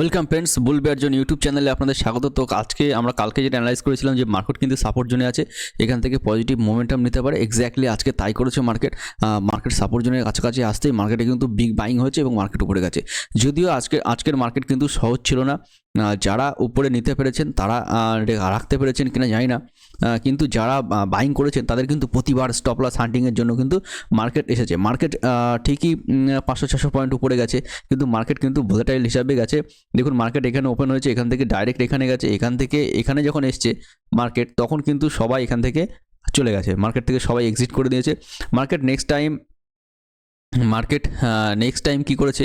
Welcome friends, bull জন্য YouTube চ্যানেলে আপনাদের স্বাগত। তো আজকে আমরা কালকে যেটা অ্যানালাইজ করেছিলাম যে মার্কেট কিন্তু সাপোর্ট জোনে আছে, এখান থেকে পজিটিভ মোমেন্টাম নিতে পারে। এক্স্যাক্টলি আজকে তাই করেছে মার্কেট। মার্কেট সাপোর্ট জোনের কাছাকাছি আসতেই মার্কেটে কিন্তু বিগ বাইং হয়েছে এবং মার্কেট উপরে গেছে। যদিও আজকে, আজকের মার্কেট কিন্তু সহজ ছিল না। যারা উপরে নিতে পেরেছেন, তারা রাখতে পেরেছেন কিনা জানি না। কিন্তু যারা বাইং করেছেন, তাদের কিন্তু প্রতিবার স্টপ লস হান্টিংয়ের জন্য কিন্তু মার্কেট এসেছে। মার্কেট ঠিকই পাঁচশো ছশো পয়েন্ট উপরে গেছে, কিন্তু মার্কেট কিন্তু ভোলাটাইল হিসাবে গেছে। দেখুন মার্কেট এখানে ওপেন হয়েছে, এখান থেকে ডাইরেক্ট এখানে গেছে, এখান থেকে, এখানে যখন এসছে মার্কেট তখন কিন্তু সবাই এখান থেকে চলে গেছে। মার্কেট থেকে সবাই এক্সিট করে দিয়েছে। Market next time market next time কি করেছে?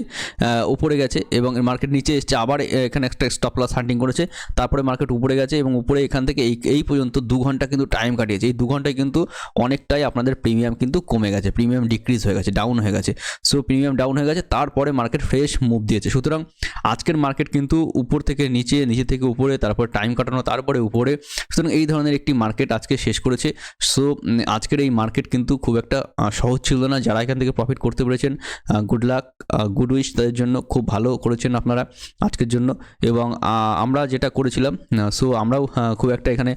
উপরে গেছে এবং মার্কেট নিচে এসছে, আবার এখানে একটা স্টপ লস হান্টিং করেছে। তারপরে মার্কেট উপরে গেছে এবং উপরে এখান থেকে এই এই পর্যন্ত দু ঘণ্টা কিন্তু টাইম কাটিয়েছে। এই দু ঘন্টায় কিন্তু অনেকটাই আপনাদের প্রিমিয়াম কিন্তু কমে গেছে প্রিমিয়াম ডিক্রিজ হয়ে গেছে ডাউন হয়ে গেছে। সো প্রিমিয়াম ডাউন হয়ে গেছে, তারপরে মার্কেট ফ্রেশ মুভ দিয়েছে। সুতরাং আজকের মার্কেট কিন্তু উপর থেকে নিচে নিচে থেকে উপরে, তারপর টাইম কাটানো, তারপরে উপরে। সুতরাং এই ধরনের একটি মার্কেট আজকে শেষ করেছে। সো আজকের এই মার্কেট কিন্তু খুব একটা সহজ ছিল না। যারা এখান থেকে প্রফিট করতে পেরেছেন গুড লাক গুড উইশ তাদের জন্য খুব ভালো করেছেন আপনারা আজকের জন্য। এবং আমরা যেটা করেছিলাম সো আমরাও খুব একটা এখানে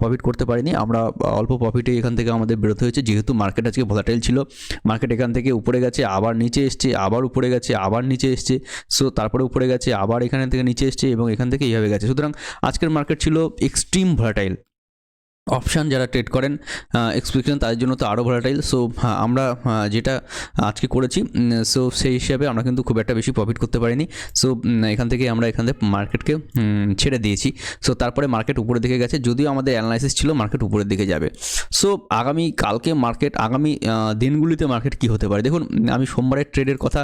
প্রফিট করতে পারিনি। আমরা অল্প প্রফিটে এখান থেকে আমাদের বেরোতে হয়েছে। যেহেতু মার্কেট আজকে ভোলাটাইল ছিল মার্কেট এখান থেকে উপরে গেছে, আবার নিচে এসছে, আবার উপরে গেছে, আবার নিচে এসছে। সো তারপরে উপরে গেছে, আবার এখান থেকে নিচে এসছে এবং এখান থেকে এইভাবে গেছে। সুতরাং আজকের মার্কেট ছিল এক্সট্রিম ভোলাটাইল অপশান যারা ট্রেড করেন এক্সপেকশন তাদের জন্য তো আরও ভোলাটাইল সো আমরা যেটা আজকে করেছি সো সেই হিসাবে আমরা কিন্তু খুব একটা বেশি প্রফিট করতে পারিনি। সো এখান থেকে আমরা এখান থেকে মার্কেটকে ছেড়ে দিয়েছি। সো তারপরে মার্কেট উপরের দিকে গেছে। যদিও আমাদের অ্যানালাইসিস ছিল মার্কেট উপরের দিকে যাবে। সো আগামী কালকে মার্কেট আগামী দিনগুলিতে মার্কেট কি হতে পারে? দেখুন, আমি সোমবারের ট্রেডের কথা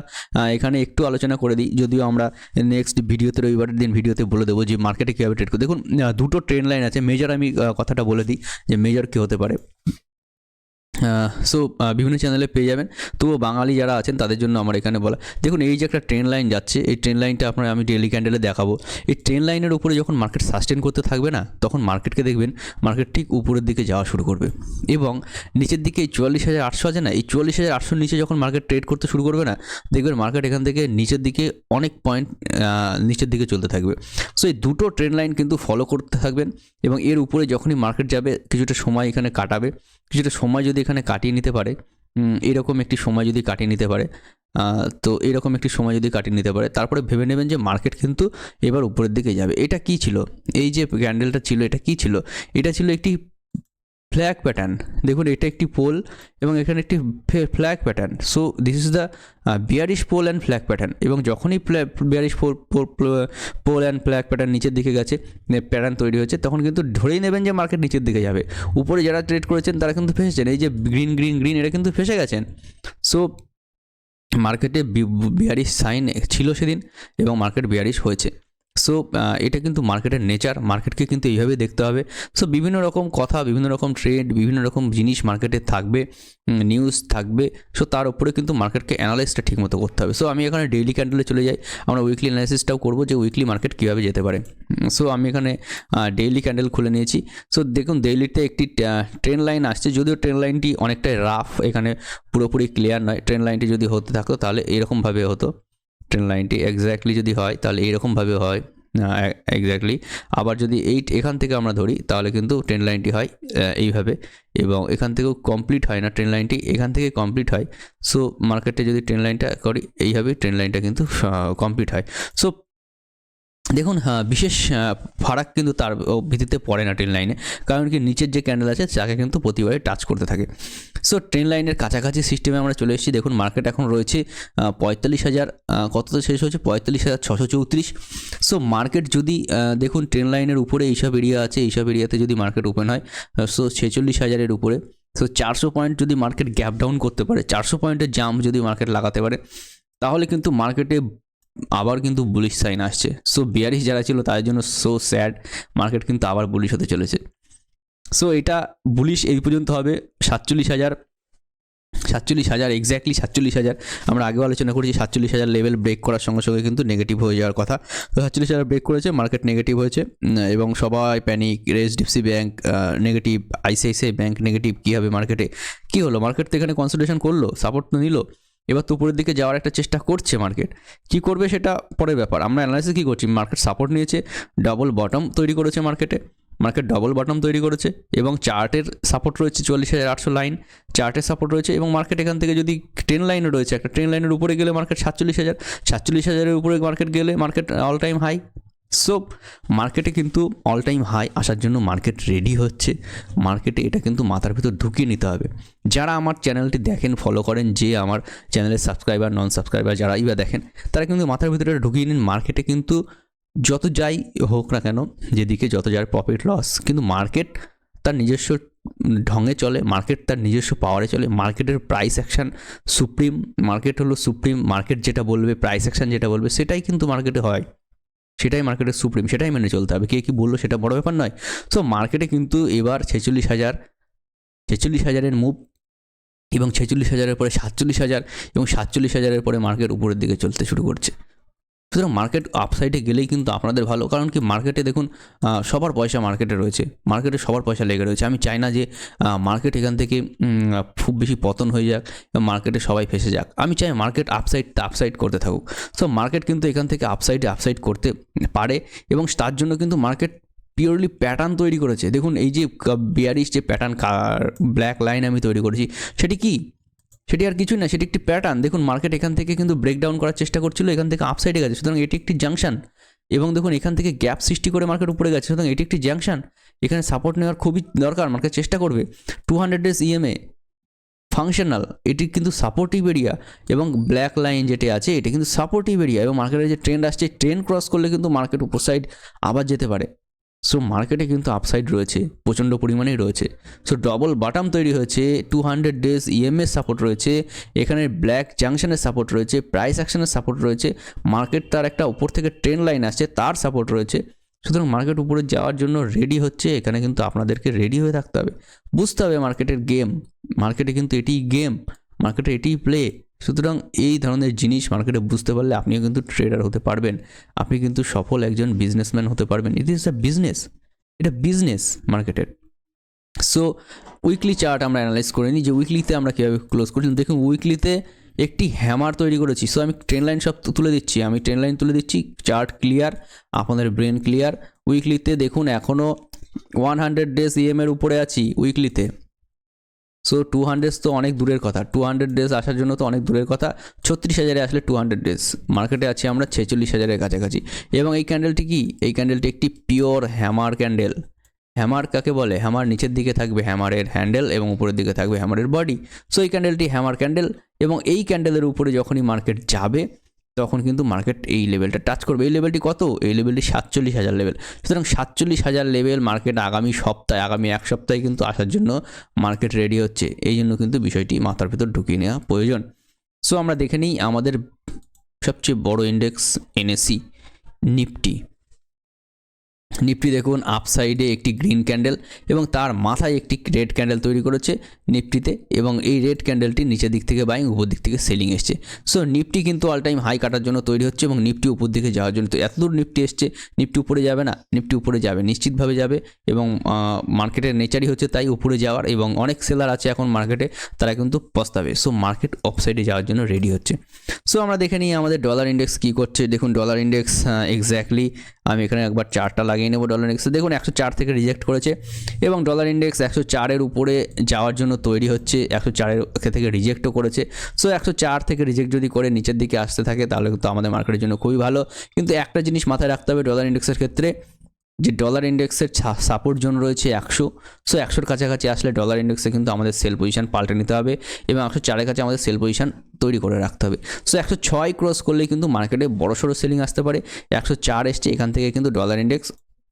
এখানে একটু আলোচনা করে দিই। যদিও আমরা নেক্সট ভিডিওতে রবিবারের দিন ভিডিওতে বলে দেবো যে মার্কেটে কীভাবে ট্রেড করে। দেখুন দুটো ট্রেন লাইন আছে। মেজর আমি কথাটা বলে দিই। যে মেজর কী হতে পারে সো বিভিন্ন চ্যানেলে পেয়ে যাবেন। তবুও বাঙালি যারা আছেন, তাদের জন্য আমার এখানে বলা দেখুন, এই যে একটা ট্রেন লাইন যাচ্ছে, এই ট্রেন লাইনটা আপনার আমি ডেলি ক্যান্ডেলে দেখাবো। এই ট্রেন লাইনের উপরে যখন মার্কেট সাস্টেন করতে থাকবে না, তখন মার্কেটকে দেখবেন মার্কেট ঠিক উপরের দিকে যাওয়া শুরু করবে। এবং নিচের দিকে এই চুয়াল্লিশ হাজার আটশো আছে না, এই চুয়াল্লিশ হাজার আটশোর নিচে যখন মার্কেট ট্রেড করতে শুরু করবে না, দেখবেন মার্কেট এখান থেকে নিচের দিকে অনেক পয়েন্ট নিচের দিকে চলতে থাকবে। সো এই দুটো ট্রেন লাইন কিন্তু ফলো করতে থাকবেন এবং এর উপরে যখনই মার্কেট যাবে, কিছুটা সময় এখানে কাটাবে। কিছুটা সময় যদি এখানে কাটিয়ে নিতে পারে। এরকম একটি সময় যদি কাটিয়ে নিতে পারে তো এরকম একটি সময় যদি কাটিয়ে নিতে পারে, তারপরে ভেবে নেবেন যে মার্কেট কিন্তু এবার উপরের দিকে যাবে। এটা কি ছিল? এই যে ক্যান্ডেলটা ছিল, এটা কি ছিল? এটা ছিল একটি ফ্ল্যাগ প্যাটার্ন দেখুন, এটা একটি পোল এবং এখানে একটি flag pattern so this is the bearish pole and flag pattern এবং যখনই bearish pole pole and flag pattern নিচের দিকে গেছে প্যাটার্ন তৈরি হয়েছে, তখন কিন্তু ধরেই নেবেন যে মার্কেট নিচের দিকে যাবে। উপরে যারা ট্রেড করেছেন, তারা কিন্তু ফেসেছেন। এই যে গ্রিন গ্রিন গ্রিন এটা কিন্তু ফেসে গেছেন। সো মার্কেটে বিয়ারিশ সাইন ছিল সেদিন এবং মার্কেট বিয়ারিশ হয়েছে। সো এটা কিন্তু মার্কেটের নেচার মার্কেটকে কিন্তু এইভাবে দেখতে হবে। সো বিভিন্ন রকম কথা, বিভিন্ন রকম ট্রেড বিভিন্ন রকম জিনিস মার্কেটে থাকবে নিউজ থাকবে। সো তার উপরে কিন্তু মার্কেটকে অ্যানালাইসটা ঠিকমতো করতে হবে। সো আমি এখানে ডেইলি ক্যান্ডেলে চলে যাই। আমরা উইকলি অ্যানালাইসিসটাও করব যে উইকলি মার্কেট কীভাবে যেতে পারে। সো আমি এখানে ডেইলি ক্যান্ডেল খুলে নিয়েছি। সো দেখুন ডেইলিতে একটি ট্রেন লাইন আসছে। যদিও ট্রেন লাইনটি অনেকটাই রাফ এখানে পুরোপুরি ক্লিয়ার নয়। ট্রেন লাইনটি যদি হতে থাকতো, তাহলে এরকমভাবে হতো। ট্রেন লাইনটি এক্স্যাক্টলি যদি হয়, তাহলে এইরকমভাবে হয় এক্স্যাক্টলি আবার যদি এইট এখান থেকে আমরা ধরি, তাহলে কিন্তু ট্রেন লাইনটি হয় এইভাবে। এবং এখান থেকেও কমপ্লিট হয় না ট্রেন লাইনটি এখান থেকে কমপ্লিট হয়। সো মার্কেটে যদি ট্রেন লাইনটা করি, এইভাবে ট্রেন লাইনটা কিন্তু কমপ্লিট হয়। সো দেখুন হ্যাঁ, বিশেষ ফারাক কিন্তু তার ভিত্তিতে পড়ে না ট্রেন লাইনে। কারণ কি নিচের যে ক্যান্ডেল আছে তাকে কিন্তু প্রতিবারে টাচ করতে থাকে। সো ট্রেন লাইনের কাছাকাছি সিস্টেমে আমরা চলে এসেছি। দেখুন মার্কেট এখন রয়েছে পঁয়তাল্লিশ হাজার কততে শেষ হয়েছে? পঁয়তাল্লিশ হাজার ছশো চৌত্রিশ। সো মার্কেট যদি দেখুন ট্রেন লাইনের উপরে এইসব এরিয়া আছে এইসব এরিয়াতে যদি মার্কেট ওপেন হয় সো ছেচল্লিশ হাজারের উপরে। সো চারশো পয়েন্ট যদি মার্কেট গ্যাপ ডাউন করতে পারে চারশো পয়েন্টের জাম্প যদি মার্কেট লাগাতে পারে তাহলে কিন্তু মার্কেটে আবার কিন্তু বুলিশ সাইন আসছে। সো বিয়ারিশ যারা ছিল তাদের জন্য সো স্যাড মার্কেট কিন্তু আবার বুলিশ হতে চলেছে। সো এটা বুলিশ এই পর্যন্ত হবে। সাতচল্লিশ হাজার সাতচল্লিশ হাজার এক্স্যাক্টলি সাতচল্লিশ হাজার। আমরা আগেও আলোচনা করেছি, সাতচল্লিশ হাজার লেভেল ব্রেক করার সঙ্গে সঙ্গে কিন্তু নেগেটিভ হয়ে যাওয়ার কথা। তো সাতচল্লিশ হাজার ব্রেক করেছে মার্কেট নেগেটিভ হয়েছে। এবং সবাই panic HDFC bank negative ICICI bank negative কী হবে মার্কেটে কী হলো? মার্কেট তো এখানে কনসিডারেশন করল সাপোর্ট তো নিল। এবার তো উপরের দিকে যাওয়ার একটা চেষ্টা করছে মার্কেট কি করবে সেটা পরের ব্যাপার। আমরা অ্যানালাইসিস কী করছি? মার্কেট সাপোর্ট নিয়েছে ডাবল বটম তৈরি করেছে মার্কেটে মার্কেট ডবল বটম তৈরি করেছে এবং চার্টের সাপোর্ট রয়েছে চল্লিশ হাজার আটশো লাইন চার্টের সাপোর্ট রয়েছে এবং মার্কেট এখান থেকে যদি ট্রেন লাইনে রয়েছে, একটা ট্রেন লাইনের উপরে গেলে মার্কেট সাতচল্লিশ হাজার, সাতচল্লিশ হাজারের উপরে মার্কেট গেলে market all time high so মার্কেটে কিন্তু অল টাইম হাই আসার জন্য মার্কেট রেডি হচ্ছে। মার্কেটে এটা কিন্তু মাথার ভিতর ঢুকিয়ে নিতে হবে। যারা আমার চ্যানেলটি দেখেন ফলো করেন, যে আমার চ্যানেলের সাবস্ক্রাইবার নন সাবস্ক্রাইবার যারাই বা দেখেন, তারা কিন্তু মাথার ভিতরে ঢুকিয়ে নিন মার্কেটে কিন্তু যত যাই হোক না কেন, যেদিকে যত যার প্রফিট লস কিন্তু মার্কেট তার নিজস্ব ঢঙে চলে মার্কেট তার নিজস্ব পাওয়ারে চলে। মার্কেটের প্রাইস অ্যাকশন সুপ্রিম মার্কেট হলো সুপ্রিম মার্কেট যেটা বলবে প্রাইস অ্যাকশন যেটা বলবে, সেটাই কিন্তু মার্কেটে হয়। সেটাই মার্কেটের সুপ্রিম সেটাই মেনে চলতে হবে। কে কী বলল সেটা বড় ব্যাপার নয়। সো মার্কেটে কিন্তু এবার ছেচল্লিশ হাজার, ছেচল্লিশ হাজারের মুভ এবং ছেচল্লিশ হাজারের পরে সাতচল্লিশ হাজার এবং সাতচল্লিশ হাজারের পরে মার্কেট উপরের দিকে চলতে শুরু করছে। সুতরাং মার্কেট আপসাইডে গেলেই কিন্তু আপনাদের ভালো। কারণ কি মার্কেটে দেখুন সবার পয়সা মার্কেটে রয়েছে। মার্কেটে সবার পয়সা লেগে রয়েছে। আমি চাই না যে মার্কেট এখান থেকে খুব বেশি পতন হয়ে যাক মার্কেটে সবাই ফেসে যাক। আমি চাই মার্কেট আপসাইড আপসাইড করতে থাকুক। সো মার্কেট কিন্তু এখান থেকে আপসাইডে আপসাইড করতে পারে এবং তার জন্য কিন্তু মার্কেট পিওরলি প্যাটার্ন তৈরি করেছে। দেখুন, এই যে বিয়ারিশ যে প্যাটার্ন ব্ল্যাক লাইন আমি তৈরি করেছি, সেটি কি? সেটি আর কিছুই না, সেটি একটি প্যাটার্ন দেখুন মার্কেট এখান থেকে কিন্তু ব্রেকডাউন করার চেষ্টা করছিল, এখান থেকে আপসাইডে গেছে। সুতরাং এটি একটি জাংশন এবং দেখুন, এখান থেকে গ্যাপ সৃষ্টি করে মার্কেট উপরে গেছে। সুতরাং এটি একটি জাংশন এখানে সাপোর্ট নেওয়ার খুবই দরকার মার্কেট চেষ্টা করবে। Two hundred days EMA functional এটি কিন্তু সাপোর্টিভ এরিয়া এবং ব্ল্যাক লাইন যেটি আছে, এটি কিন্তু সাপোর্টিভ এরিয়া এবং মার্কেটের যে ট্রেন্ড আসছে ট্রেন্ড ক্রস করলে কিন্তু মার্কেট উপর সাইড আবার যেতে পারে। সো মার্কেটে কিন্তু আপসাইড রয়েছে, প্রচণ্ড পরিমাণেই রয়েছে। সো ডবল বাটাম তৈরি হয়েছে two hundred days EMAs support রয়েছে, এখানে ব্ল্যাক জাংশনের সাপোর্ট রয়েছে প্রাইস অ্যাকশনের সাপোর্ট রয়েছে মার্কেট তার একটা উপর থেকে ট্রেন লাইন আসছে, তার সাপোর্ট রয়েছে। সুতরাং মার্কেট উপরে যাওয়ার জন্য রেডি হচ্ছে, এখানে কিন্তু আপনাদেরকে রেডি হয়ে থাকতে হবে। বুঝতে হবে মার্কেটের গেম মার্কেটে কিন্তু এটিই গেম মার্কেটে এটিই প্লে সুতরাং এই ধরনের জিনিস মার্কেটে বুঝতে পারলে আপনিও কিন্তু ট্রেডার হতে পারবেন। আপনি কিন্তু সফল একজন বিজনেসম্যান হতে পারবেন। ইট ইজ আ বিজনেস এটা বিজনেস মার্কেটের সো উইকলি চার্ট আমরা অ্যানালাইজ করে নিই যে উইকলিতে আমরা কীভাবে ক্লোজ করছিলাম দেখুন উইকলিতে একটি হ্যামার তৈরি করেছি। সো আমি ট্রেন লাইন সব তুলে দিচ্ছি। আমি ট্রেন লাইন তুলে দিচ্ছি। চার্ট ক্লিয়ার আপনাদের ব্রেন ক্লিয়ার উইকলিতে দেখুন এখনও ওয়ান হান্ড্রেড ডেজ ইএমের উপরে আছি উইকলিতে সো টু হান্ড্রেড তো অনেক দূরের কথা। টু হান্ড্রেড ডেজ আসার জন্য তো অনেক দূরের কথা। ছত্রিশ হাজারে আসলে টু হান্ড্রেড ডেজ মার্কেটে আছি আমরা ছেচল্লিশ হাজারের কাছাকাছি। এবং এই ক্যান্ডেলটি কি? এই ক্যান্ডেলটি একটি পিওর হ্যামার ক্যান্ডেল হ্যামার কাকে বলে? হ্যামার নিচের দিকে থাকবে হ্যামারের হ্যান্ডেল এবং উপরের দিকে থাকবে হ্যামারের বডি সো এই ক্যান্ডেলটি হ্যামার ক্যান্ডেল এবং এই ক্যান্ডেলের উপরে যখনই মার্কেট যাবে তখন কিন্তু মার্কেট এই লেভেলটা টাচ করবে। এই লেভেলটি কত? এই লেভেলটি সাতচল্লিশ হাজার লেভেল সুতরাং সাতচল্লিশ হাজার লেভেল মার্কেট আগামী সপ্তাহে, আগামী এক সপ্তাহে কিন্তু আসার জন্য মার্কেট রেডি হচ্ছে। এই জন্য কিন্তু বিষয়টি মাথার ভেতর ঢুকিয়ে নেওয়া প্রয়োজন। সো আমরা দেখে নিই আমাদের সবচেয়ে বড় ইন্ডেক্স এনএসি নিফটি নিফটি দেখুন আপসাইডে একটি গ্রিন ক্যান্ডেল এবং তার মাথায় একটি রেড ক্যান্ডেল তৈরি করেছে নিফটিতে এবং এই রেড ক্যান্ডেলটি নিচের দিক থেকে বাইং উপর দিক থেকে সেলিং এসছে। সো নিফটি কিন্তু অল টাইম হাই কাটার জন্য তৈরি হচ্ছে এবং নিফটি উপর দিকে যাওয়ার জন্য তো এতদূর নিফটি এসছে নিফটি উপরে যাবে না নিফটি উপরে যাবে, নিশ্চিতভাবে যাবে এবং মার্কেটের নেচারই হচ্ছে তাই উপরে যাওয়ার এবং অনেক সেলার আছে এখন মার্কেটে তারা কিন্তু পস্তাবে। সো মার্কেট অফসাইডে যাওয়ার জন্য রেডি হচ্ছে। সো আমরা দেখে নিই আমাদের ডলার ইন্ডেক্স কী করছে। দেখুন ডলার ইন্ডেক্স এক্স্যাক্টলি আমি এখানে একবার চারটা লাগিয়ে নেব ডলার ইন্ডেক্সে দেখুন, একশো চার থেকে রিজেক্ট করেছে এবং ডলার ইন্ডেক্স একশো চারের উপরে যাওয়ার জন্য তৈরি হচ্ছে, একশো চারের থেকে রিজেক্টও করেছে। সো একশো চার থেকে রিজেক্ট যদি করে নিচের দিকে আসতে থাকে, তাহলে কিন্তু আমাদের মার্কেটের জন্য খুবই ভালো। কিন্তু একটা জিনিস মাথায় রাখতে হবে ডলার ইন্ডেক্সের ক্ষেত্রে, যে ডলার ইন্ডেক্সের সাপোর্ট জোন রয়েছে একশো। সো একশোর কাছাকাছি আসলে ডলার ইন্ডেক্সে কিন্তু আমাদের সেল পজিশন পাল্টে নিতে হবে এবং একশো চারের কাছে আমাদের সেল পজিশন তৈরি করে রাখতে হবে। সো একশো ছয় ক্রস করলে কিন্তু মার্কেটে বড় সড়ো সেলিং আসতে পারে। একশো চার এসছে, এখান থেকে কিন্তু ডলার ইন্ডেক্স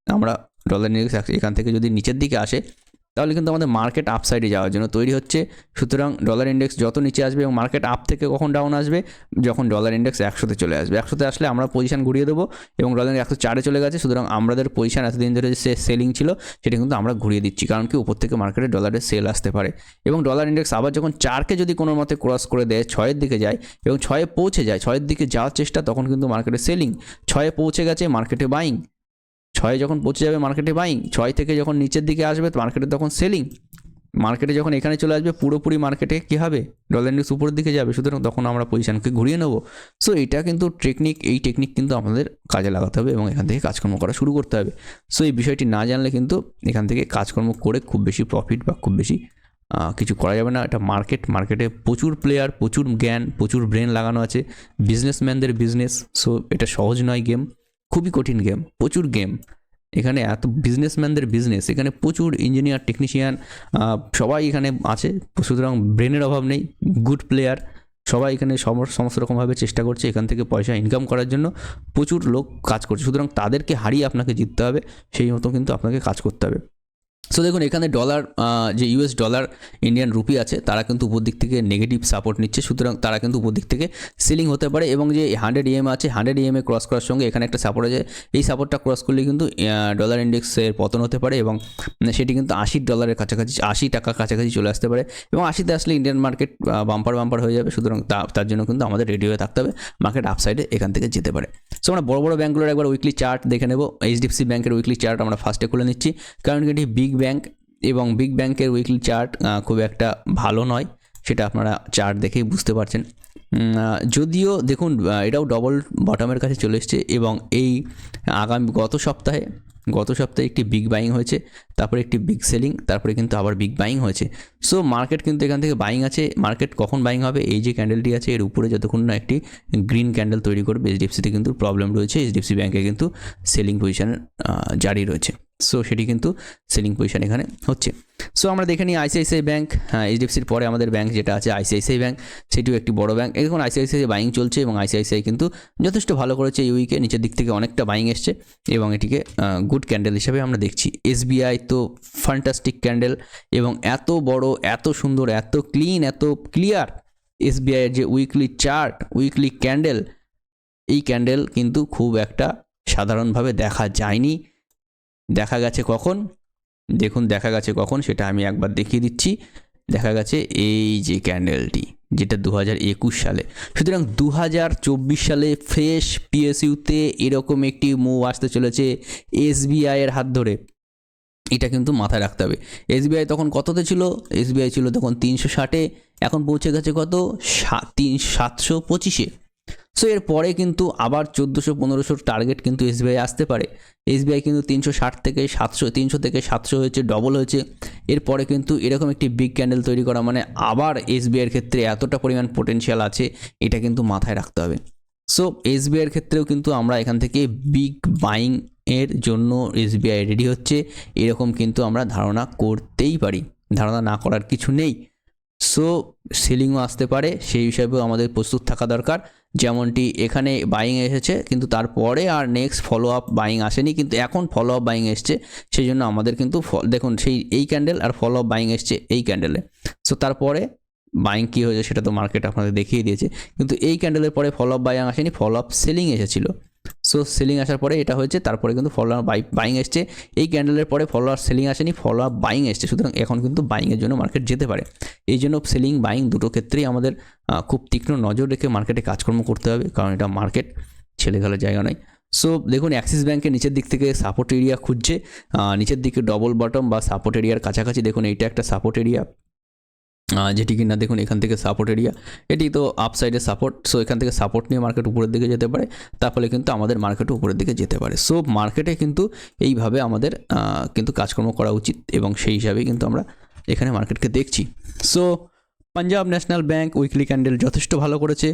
আমরা ডলার ইন্ডেক্স এখান থেকে যদি নিচের দিকে আসে, তাহলে কিন্তু আমাদের মার্কেট আপসাইডে যাওয়ার জন্য তৈরি হচ্ছে। সুতরাং ডলার ইন্ডেক্স যত নিচে আসবে এবং মার্কেট আপ থেকে কখন ডাউন আসবে, যখন ডলার ইন্ডেক্স একশোতে চলে আসবে। একশোতে আসলে আমরা পজিশন ঘুরিয়ে দেবো এবং ডলার একশো চারে চলে গেছে। সুতরাং আমাদের পজিশন এতদিন ধরে যে সেলিং ছিল, সেটা কিন্তু আমরা ঘুরিয়ে দিচ্ছি, কারণ কি উপর থেকে মার্কেটে ডলারের সেল আসতে পারে। এবং ডলার ইন্ডেক্স আবার যখন চারকে যদি কোনো মতে ক্রস করে দেয়, ছয়ের দিকে যায় এবং ছয়ে পৌঁছে যায়, ছয়ের দিকে যাওয়ার চেষ্টা, তখন কিন্তু মার্কেটে সেলিং ছয়ে পৌঁছে গেছে মার্কেটে বাইং ছয় যখন পৌঁছে যাবে মার্কেটে বাইং ছয় থেকে যখন নিচের দিকে আসবে মার্কেটে তখন সেলিং মার্কেটে যখন এখানে চলে আসবে, পুরোপুরি মার্কেটে কী হবে? ডলার ইন্ডেক্স উপরের দিকে যাবে, সুতরাং তখন আমরা পজিশনকে ঘুরিয়ে নেব। সো এটা কিন্তু টেকনিক এই টেকনিক কিন্তু আমাদের কাজে লাগাতে হবে এবং এখান থেকে কাজকর্ম করা শুরু করতে হবে। সো এই বিষয়টি না জানলে কিন্তু এখান থেকে কাজকর্ম করে খুব বেশি প্রফিট বা খুব বেশি কিছু করা যাবে না। এটা মার্কেট মার্কেটে প্রচুর প্লেয়ার প্রচুর জ্ঞান, প্রচুর ব্রেন লাগানো আছে। বিজনেসম্যানদের বিজনেস সো এটা সহজ নয় গেম খুবই কঠিন গেম, প্রচুর গেম। এখানে এত বিজনেসম্যানদের বিজনেস এখানে প্রচুর ইঞ্জিনিয়ার টেকনিশিয়ান সবাই এখানে আছে। সুতরাং ব্রেনের অভাব নেই গুড প্লেয়ার সবাই এখানে সম- সমস্ত রকমভাবে চেষ্টা করছে এখান থেকে পয়সা ইনকাম করার জন্য। প্রচুর লোক কাজ করছে, সুতরাং তাদেরকে হারিয়ে আপনাকে জিততে হবে, সেই মতো কিন্তু আপনাকে কাজ করতে হবে। সো দেখুন, এখানে ডলার যে ইউএস ডলার ইন্ডিয়ান রুপি আছে, তারা কিন্তু উপর দিক থেকে নেগেটিভ সাপোর্ট নিচ্ছে। সুতরাং তারা কিন্তু উপর দিক থেকে সিলিং হতে পারে এবং যে হান্ড্রেড ইএম আছে হান্ড্রেড ইএম এ ক্রস করার সঙ্গে এখানে একটা সাপোর্ট আছে। এই সাপোর্টটা ক্রস করলে কিন্তু ডলার ইন্ডেক্সের পতন হতে পারে এবং সেটি কিন্তু আশি ডলারের কাছাকাছি, আশি টাকা কাছাকাছি চলে আসতে পারে এবং আশিতে আসলে ইন্ডিয়ান মার্কেট বাম্পার বাম্পার হয়ে যাবে। সুতরাং তার জন্য কিন্তু আমাদের রেডি হয়ে থাকতে হবে। মার্কেট আপসাইডে এখান থেকে যেতে পারে। সো আমরা বড় বড় ব্যাঙ্কগুলোর একবার উইকলি চার্ট দেখে নেব। এইচডিএফসি ব্যাঙ্কের উইকলি চার্ট আমরা ফার্স্টে খুলে নিচ্ছি। কারণ এটি বিগ ব্যাংক এবং বিগ ব্যাংকের উইকলি চার্ট খুব একটা ভালো নয়, সেটা আপনারা চার্ট দেখেই বুঝতে পারছেন। যদিও দেখুন এটাও ডবল বটমের কাছে চলে এসছে এবং এই আগামী গত সপ্তাহে গত সপ্তাহে একটি বিগ বাইং হয়েছে, তারপরে একটি বিগ সেলিং তারপরে কিন্তু আবার বিগ বাইং হয়েছে। সো মার্কেট কিন্তু এখান থেকে বাইং আছে মার্কেট কখন বাইং হবে, এই যে ক্যান্ডেলটি আছে, এর উপরে যতক্ষণ না একটি গ্রিন ক্যান্ডেল তৈরি করবে এইচডিএফসিতে কিন্তু প্রবলেম রয়েছে এইচডিএফসি ব্যাংকে কিন্তু সেলিং পজিশন জারি রয়েছে। সো সেটি কিন্তু সেলিং পজিশন এখানে হচ্ছে। সো আমরা দেখে নিই আইসিআইসিআই ব্যাংক হ্যাঁ এইচডিএফসির পরে আমাদের ব্যাংক যেটা আছে আইসিআইসিআই ব্যাংক সেটিও একটি বড় ব্যাংক এখন আইসিআইসিআই বাইং চলছে এবং আইসিআইসিআই কিন্তু যথেষ্ট ভালো করেছে এই উইকে নিচের দিক থেকে অনেকটা বাইং এসছে এবং এটিকে গুড ক্যান্ডেল হিসাবে আমরা দেখছি। এসবিআই তো ফ্যান্টাস্টিক ক্যান্ডেল এবং এত বড়, এত সুন্দর, এত ক্লিন এত ক্লিয়ার এসবিআইয়ের যে উইকলি চার্ট উইকলি ক্যান্ডেল এই ক্যান্ডেল কিন্তু খুব একটা সাধারণভাবে দেখা যায়নি। দেখা গেছে কখন? দেখুন, দেখা গেছে কখন? সেটা আমি একবার দেখিয়ে দিচ্ছি। দেখা গেছে এই যে ক্যান্ডেলটি যেটা দু হাজার একুশ সালে। সুতরাং দু হাজার চব্বিশ সালে ফ্রেশ পিএসইউতে এরকম একটি মুভ আসতে চলেছে এসবিআইয়ের হাত ধরে। এটা কিন্তু মাথায় রাখতে হবে। এসবিআই তখন কততে ছিল? এসবিআই ছিল তখন তিনশো ষাটে, এখন পৌঁছে গেছে কত? সাত তিন, সাতশো পঁচিশে। সো এর পরে কিন্তু আবার চোদ্দোশো পনেরোশোর টার্গেট কিন্তু এসবিআই আসতে পারে। এসবিআই কিন্তু তিনশো ষাট থেকে সাতশো, তিনশো থেকে সাতশো হয়েছে ডবল হয়েছে। এরপরে কিন্তু এরকম একটি বিগ ক্যান্ডেল তৈরি করা মানে আবার এসবিআইয়ের ক্ষেত্রে এতটা পরিমাণ পোটেনশিয়াল আছে, এটা কিন্তু মাথায় রাখতে হবে। সো এসবিআইয়ের ক্ষেত্রেও কিন্তু আমরা এখান থেকে বিগ বাইং এর জন্য এসবিআই রেডি হচ্ছে। এরকম কিন্তু আমরা ধারণা করতেই পারি। ধারণা না করার কিছু নেই। সো সেলিংও আসতে পারে, সেই হিসাবেও আমাদের প্রস্তুত থাকা দরকার। যেমনটি এখানে বাইং এসেছে, কিন্তু তারপরে আর নেক্সট ফলো আপ বাইং আসেনি, কিন্তু এখন ফলো আপ বাইং এসছে, সেই জন্য আমাদের কিন্তু দেখুন, সেই, এই ক্যান্ডেল আর ফলো আপ বাইং এসছে এই ক্যান্ডেলে সো তারপরে বাইং কী হয়েছে সেটা তো মার্কেট আপনাদের দেখিয়ে দিয়েছে, কিন্তু এই ক্যান্ডেলের পরে ফলো আপ বাইং আসেনি ফলো আপ সেলিং এসেছিল। সো সেলিং আসার পরে এটা হয়েছে, তারপরে কিন্তু ফলো আপ বাইং এসছে। এই ক্যান্ডেলের পরে ফলো আপ সেলিং আসেনি ফলো আপ বাইং এসছে। সুতরাং এখন কিন্তু বাইংয়ের জন্য মার্কেট যেতে পারে। এই জন্য সেলিং বাইং দুটো ক্ষেত্রেই আমাদের খুব তীক্ষ্ণ নজর রেখে মার্কেটে কাজকর্ম করতে হবে, কারণ এটা মার্কেট ছেলে খেলার জায়গা নয়। সো দেখুন অ্যাক্সিস ব্যাংকের নিচের দিক থেকে সাপোর্ট এরিয়া খুঁজছে। নিচের দিকে ডবল বটম বা সাপোর্ট এরিয়ার কাছাকাছি দেখুন, এইটা একটা সাপোর্ট এরিয়া যেটি কিনা দেখুন এখান থেকে সাপোর্ট এরিয়া এটি তো আপ সাইডে সাপোর্ট সো এখান থেকে সাপোর্ট নিয়ে মার্কেট উপরের দিকে যেতে পারে। তার ফলে কিন্তু আমাদের মার্কেটও উপরের দিকে যেতে পারে। সো মার্কেটে কিন্তু এইভাবে আমাদের কিন্তু কাজকর্ম করা উচিত এবং সেই হিসাবেই কিন্তু আমরা এখানে মার্কেটকে দেখছি। So Punjab National Bank weekly candle যথেষ্ট ভালো করেছে।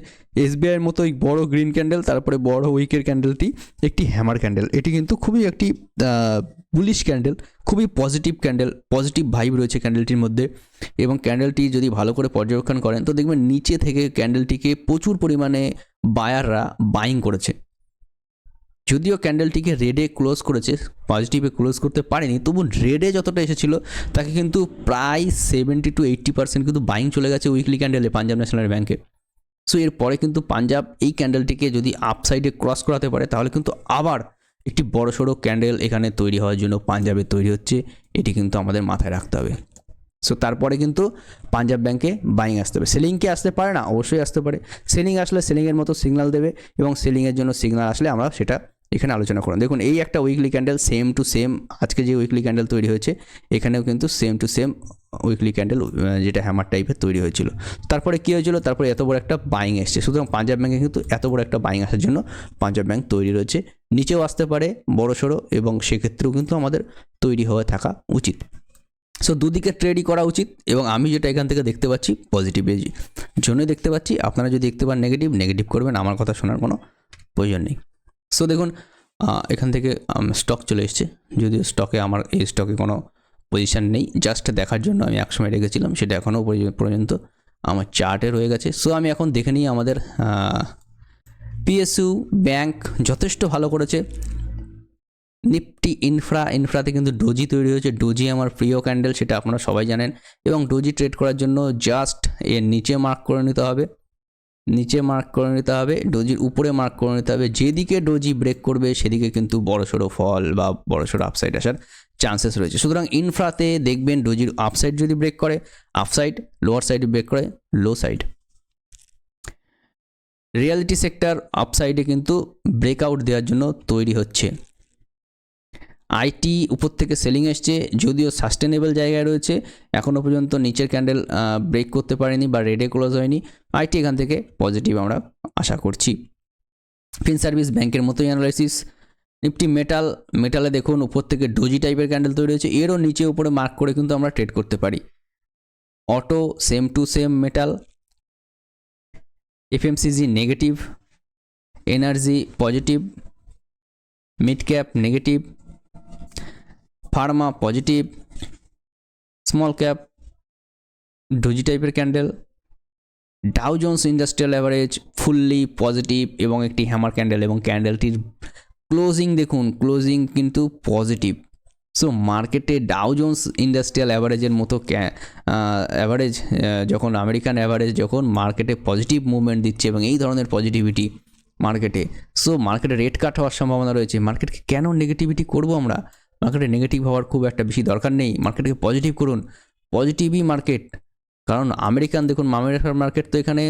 এসবিআইয়ের মতো এই বড় গ্রিন ক্যান্ডেল, তারপরে বড় উইকের ক্যান্ডেলটি একটি হ্যামার ক্যান্ডেল। এটি কিন্তু খুবই একটি বুলিশ ক্যান্ডেল, খুবই পজিটিভ ক্যান্ডেল পজিটিভ ভাইব রয়েছে ক্যান্ডেলটির মধ্যে। এবং ক্যান্ডেলটি যদি ভালো করে পর্যবেক্ষণ করেন, তো দেখবেন নিচে থেকে ক্যান্ডেলটিকে প্রচুর পরিমাণে বায়াররা বাইং করেছে। যদিও ক্যান্ডেলটিকে রেডে ক্লোজ করেছে পজিটিভে ক্লোজ করতে পারেনি, তবু রেডে যতটা এসেছিল, তাকে কিন্তু প্রায় সেভেন্টি টু এইট্টি পার্সেন্ট কিন্তু বাইং চলে গেছে উইকলি ক্যান্ডেলে পাঞ্জাব ন্যাশনাল ব্যাংকে সো এরপরে কিন্তু পাঞ্জাব এই ক্যান্ডেলটিকে যদি আপসাইডে ক্রস করাতে পারে, তাহলে কিন্তু আবার একটি বড় সড়ো ক্যান্ডেল এখানে তৈরি হওয়ার জন্য পাঞ্জাবে তৈরি হচ্ছে, এটি কিন্তু আমাদের মাথায় রাখতে হবে। সো তারপরে কিন্তু পাঞ্জাব ব্যাংকে বাইং আসতে হবে। সেলিংকে আসতে পারে না? অবশ্যই আসতে পারে। সেলিং আসলে সেলিংয়ের মতো সিগনাল দেবে এবং সেলিংয়ের জন্য সিগনাল আসলে আমরা সেটা এখানে আলোচনা করুন দেখুন, এই একটা weekly candle same to same আজকে যে উইকলি ক্যান্ডেল তৈরি হয়েছে, এখানেও কিন্তু same to same weekly candle যেটা হ্যামার টাইপের তৈরি হয়েছিল। তারপরে কী হয়েছিল? তারপরে এত বড় একটা বাইং এসছে। সুতরাং পাঞ্জাব ব্যাঙ্কে কিন্তু এত বড় একটা বাইং আসার জন্য পাঞ্জাব ব্যাঙ্ক তৈরি রয়েছে। নিচেও আসতে পারে, বড় সড়ো, এবং সেক্ষেত্রেও কিন্তু আমাদের তৈরি হয়ে থাকা উচিত। সো দুদিকে ট্রেডই করা উচিত, এবং আমি যেটা এখান থেকে দেখতে পাচ্ছি পজিটিভ জন্যই দেখতে পাচ্ছি। আপনারা যদি দেখতে পান নেগেটিভ নেগেটিভ করবেন, আমার কথা শোনার কোনো প্রয়োজন নেই। সো দেখুন এখান থেকে স্টক চলে এসছে। যদিও স্টকে আমার, এই স্টকে কোনো পজিশন নেই। জাস্ট দেখার জন্য আমি একসময় রেখেছিলাম, সেটা এখনও পর্যন্ত আমার চার্টে রয়ে গেছে। সো আমি এখন দেখে নিই আমাদের পিএসইউ ব্যাংক যথেষ্ট ভালো করেছে। নিফটি ইনফ্রা ইনফ্রাতে কিন্তু ডোজি তৈরি হয়েছে। ডোজি আমার প্রিয় ক্যান্ডেল সেটা আপনারা সবাই জানেন। এবং ডোজি ট্রেড করার জন্য জাস্ট এর নিচে মার্ক করে নিতে হবে। নিচে মার্ক করে নিতে হবে ডোজির উপরে মার্ক করে নিতে হবে, যেদিকে ডোজি ব্রেক করবে সেদিকে কিন্তু বড়সড় ফল বা বড়সড় আপসাইড আসার চান্সেস রয়েছে। সুতরাং ইনফ্রাতে দেখবেন ডোজির আপসাইড যদি ব্রেক করে আপসাইড লোয়ার সাইড ব্রেক করে লো সাইড রিয়ালিটি সেক্টর আপসাইডে কিন্তু ব্রেকআউট দেওয়ার জন্য তৈরি হচ্ছে। আইটি উপর থেকে সেলিং এসছে, যদিও সাস্টেনেবল জায়গায় রয়েছে এখনও পর্যন্ত নিচের ক্যান্ডেল ব্রেক করতে পারেনি বা রেডে ক্লোজ হয়নি। আইটি এখান থেকে পজিটিভ আমরা আশা করছি। ফিন সার্ভিস ব্যাংকের মতোই অ্যানালাইসিস। নিফটি মেটাল, মেটালে দেখুন, উপর থেকে ডোজি টাইপের ক্যান্ডেল তৈরি হয়েছে, এরও নিচে উপরে মার্ক করে কিন্তু আমরা ট্রেড করতে পারি। Auto, same to same metal, FMCG negative energy positive, mid cap negative pharma positive small cap doji টাইপের candle Dow Jones industrial average fully positive এবং একটি হ্যামার ক্যান্ডেল এবং ক্যান্ডেলটির ক্লোজিং দেখুন ক্লোজিং কিন্তু পজিটিভ সো মার্কেটে ডাউ জোন্স ইন্ডাস্ট্রিয়াল অ্যাভারেজের মতো অ্যাভারেজ যখন আমেরিকান অ্যাভারেজ যখন মার্কেটে পজিটিভ মুভমেন্ট দিচ্ছে এবং এই ধরনের পজিটিভিটি মার্কেটে সো মার্কেটে রেট কাট হওয়ার সম্ভাবনা রয়েছে। মার্কেটকে কেন নেগেটিভিটি করব আমরা? মার্কেটে নেগেটিভ হওয়ার খুব একটা বেশি দরকার নেই। মার্কেটকে পজিটিভ করুন। পজিটিভই মার্কেট কারণ আমেরিকান দেখুন আমেরিকার মার্কেট তো এখানে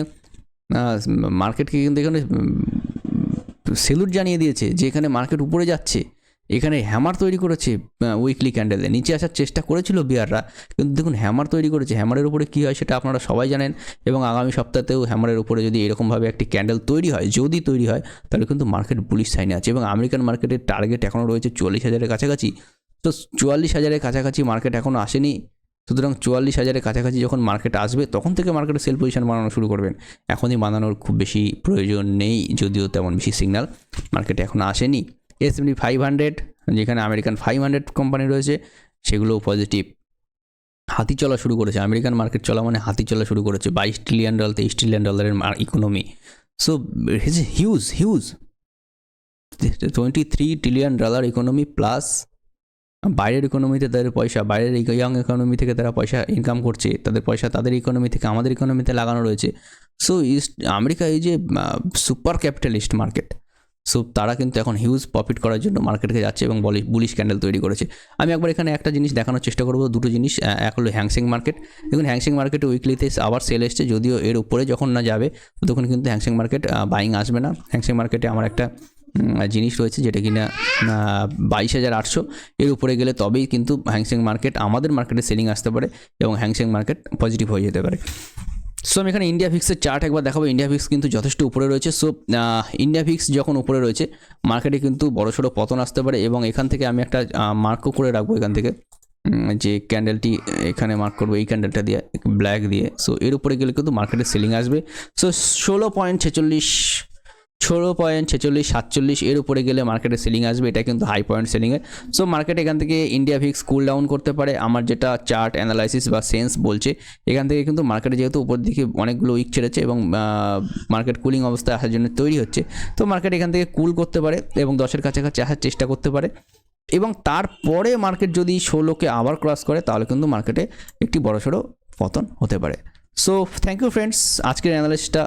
মার্কেটকে কিন্তু এখানে সেলুট জানিয়ে দিয়েছে যে এখানে মার্কেট উপরে যাচ্ছে। এখানে হ্যামার তৈরি করেছে উইকলি ক্যান্ডেলে নিচে আসার চেষ্টা করেছিল বিয়াররা কিন্তু দেখুন হ্যামার তৈরি করেছে হ্যামারের উপরে কী হয় সেটা আপনারা সবাই জানেন, এবং আগামী সপ্তাহতেও হ্যামারের উপরে যদি এরকমভাবে একটি ক্যান্ডেল তৈরি হয়, যদি তৈরি হয়, তাহলে কিন্তু মার্কেট বুলিশ সাইনে আছে, এবং আমেরিকান মার্কেটের টার্গেট এখনও রয়েছে চুয়াল্লিশ হাজারের কাছাকাছি। তো চুয়াল্লিশ হাজারের কাছাকাছি মার্কেট এখনও আসেনি, সুতরাং চুয়াল্লিশ হাজারের কাছাকাছি যখন মার্কেট আসবে, তখন থেকে মার্কেটে সেল পজিশন বানানো শুরু করবেন। এখনই বানানোর খুব বেশি প্রয়োজন নেই, যদিও তেমন বেশি সিগন্যাল মার্কেটে এখনও আসেনি। এসএমডি ফাইভ হান্ড্রেড যেখানে আমেরিকান ফাইভ হান্ড্রেড কোম্পানি রয়েছে, সেগুলোও পজিটিভ হাতি চলা শুরু করেছে। আমেরিকান মার্কেট চলা মানে হাতি চলা শুরু করেছে। বাইশ ট্রিলিয়ন ডলার তেইশ ট্রিলিয়ন ডলারের economy so is huge huge twenty three trillion dollar economy plus বাইরের ইকোনমিতে তাদের পয়সা, বাইরের ইয়াং ইকোনমি থেকে তারা পয়সা ইনকাম করছে। তাদের পয়সা তাদের ইকোনমি থেকে আমাদের ইকোনমিতে লাগানো রয়েছে। সো ইস্ট আমেরিকা এই যে সুপার ক্যাপিটালিস্ট মার্কেট সো তারা কিন্তু এখন হিউজ প্রফিট করার জন্য মার্কেটে যাচ্ছে এবং বলি বুলিশ ক্যান্ডেল তৈরি করেছে। আমি একবার এখানে একটা জিনিস দেখানোর চেষ্টা করব, দুটো জিনিস এক হলো হ্যাংসিং মার্কেট দেখুন হ্যাংসিং মার্কেটে উইকলিতে আবার সেল এসছে, যদিও এর উপরে যখন না যাবে তখন কিন্তু হ্যাংসিং মার্কেট বাইং আসবে না। হ্যাংসিং মার্কেটে আমার একটা জিনিস রয়েছে যেটা কিনা বাইশ হাজার আটশো। এর উপরে গেলে তবেই কিন্তু হ্যাংসিং মার্কেট আমাদের মার্কেটে সেলিং আসতে পারে এবং হ্যাংসিং মার্কেট পজিটিভ হয়ে যেতে পারে। সো আমি এখানে ইন্ডিয়া ফিক্সের চার্ট একবার দেখাবো। ইন্ডিয়া ফিক্স কিন্তু যথেষ্ট উপরে রয়েছে। সো ইন্ডিয়া ফিক্স যখন উপরে রয়েছে মার্কেটে কিন্তু বড় সড়ো পতন আসতে পারে এবং এখান থেকে আমি একটা মার্কও করে রাখব এখান থেকে। যে ক্যান্ডেলটি এখানে মার্ক করব, এই ক্যান্ডেলটা দিয়ে ব্ল্যাক দিয়ে। সো এর উপরে গেলে কিন্তু মার্কেটে সেলিং আসবে। সো ষোলো পয়েন্ট ছেচল্লিশ ষোলো পয়েন্ট ছেচল্লিশ সাতচল্লিশ এর উপরে গেলে মার্কেটে সেলিং আসবে, এটা কিন্তু হাই পয়েন্ট সেলিংয়ের সো মার্কেট এখান থেকে ইন্ডিয়া ফিক্স কুল ডাউন করতে পারে। আমার যেটা চার্ট অ্যানালাইসিস বা সেন্স বলছে, এখান থেকে কিন্তু মার্কেটে যেহেতু উপর দিকে অনেকগুলো উইক ছেড়েছে এবং মার্কেট কুলিং অবস্থায় আসার জন্য তৈরি হচ্ছে, তো মার্কেট এখান থেকে কুল করতে পারে এবং দশের কাছাকাছি আসার চেষ্টা করতে পারে। এবং তারপরে মার্কেট যদি ষোলোকে আবার ক্রস করে, তাহলে কিন্তু মার্কেটে একটি বড়সড় পতন হতে পারে। সো থ্যাংক ইউ ফ্রেন্ডস আজকের অ্যানালিসটা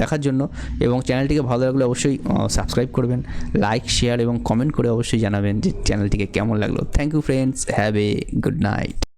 দেখার জন্য এবং চ্যানেলটিকে ভালো লাগলে অবশ্যই সাবস্ক্রাইব করবেন লাইক শেয়ার এবং কমেন্ট করে অবশ্যই জানাবেন যে চ্যানেলটিকে কেমন লাগল। Thank you friends have a good night